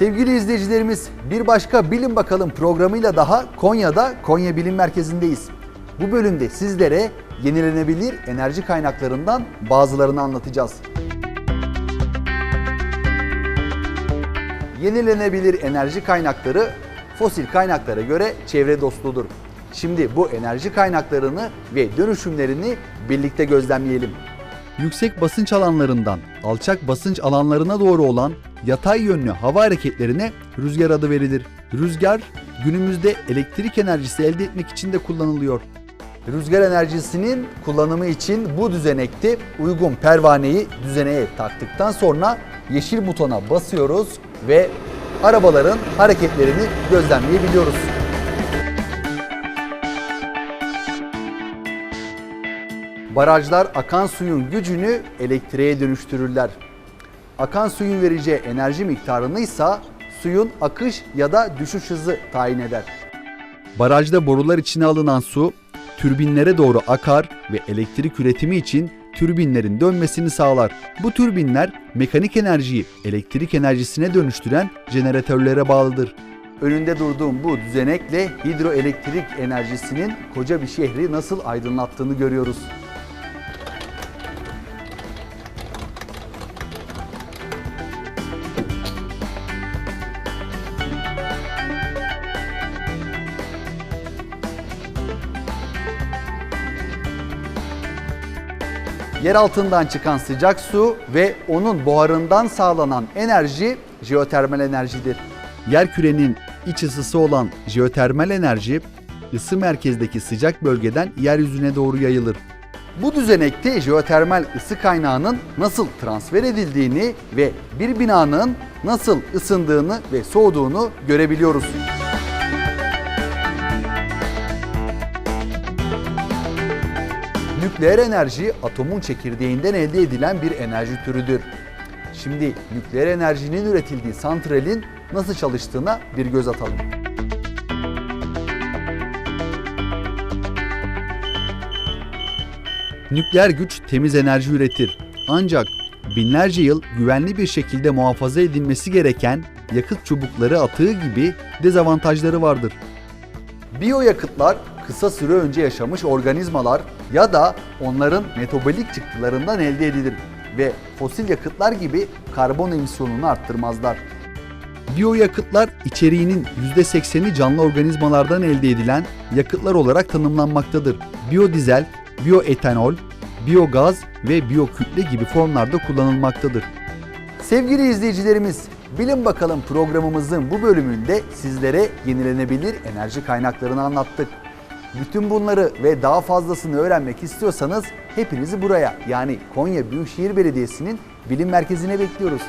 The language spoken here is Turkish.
Sevgili izleyicilerimiz bir başka Bilin Bakalım programıyla daha Konya'da Konya Bilim Merkezi'ndeyiz. Bu bölümde sizlere yenilenebilir enerji kaynaklarından bazılarını anlatacağız. Yenilenebilir enerji kaynakları fosil kaynaklara göre çevre dostudur. Şimdi bu enerji kaynaklarını ve dönüşümlerini birlikte gözlemleyelim. Yüksek basınç alanlarından alçak basınç alanlarına doğru olan yatay yönlü hava hareketlerine rüzgar adı verilir. Rüzgar günümüzde elektrik enerjisi elde etmek için de kullanılıyor. Rüzgar enerjisinin kullanımı için bu düzenekte uygun pervaneyi düzeneye taktıktan sonra yeşil butona basıyoruz ve arabaların hareketlerini gözlemleyebiliyoruz. Barajlar akan suyun gücünü elektriğe dönüştürürler. Akan suyun vereceği enerji miktarını ise suyun akış ya da düşüş hızı tayin eder. Barajda borular içine alınan su türbinlere doğru akar ve elektrik üretimi için türbinlerin dönmesini sağlar. Bu türbinler mekanik enerjiyi elektrik enerjisine dönüştüren jeneratörlere bağlıdır. Önünde durduğum bu düzenekle hidroelektrik enerjisinin koca bir şehri nasıl aydınlattığını görüyoruz. Yer altından çıkan sıcak su ve onun buharından sağlanan enerji jeotermal enerjidir. Yer kürenin iç ısısı olan jeotermal enerji ısı merkezdeki sıcak bölgeden yeryüzüne doğru yayılır. Bu düzenekte jeotermal ısı kaynağının nasıl transfer edildiğini ve bir binanın nasıl ısındığını ve soğuduğunu görebiliyoruz. Nükleer enerji atomun çekirdeğinden elde edilen bir enerji türüdür. Şimdi nükleer enerjinin üretildiği santralin nasıl çalıştığına bir göz atalım. Nükleer güç temiz enerji üretir. Ancak binlerce yıl güvenli bir şekilde muhafaza edilmesi gereken yakıt çubukları atığı gibi dezavantajları vardır. Biyoyakıtlar kısa süre önce yaşamış organizmalar ya da onların metabolik çıktılarından elde edilir ve fosil yakıtlar gibi karbon emisyonunu arttırmazlar. Biyoyakıtlar içeriğinin %80'i canlı organizmalardan elde edilen yakıtlar olarak tanımlanmaktadır. Biyodizel, biyoetanol, biyogaz ve biyokütle gibi formlarda kullanılmaktadır. Sevgili izleyicilerimiz, Bilin Bakalım programımızın bu bölümünde sizlere yenilenebilir enerji kaynaklarını anlattık. Bütün bunları ve daha fazlasını öğrenmek istiyorsanız hepinizi buraya yani Konya Büyükşehir Belediyesi'nin bilim merkezine bekliyoruz.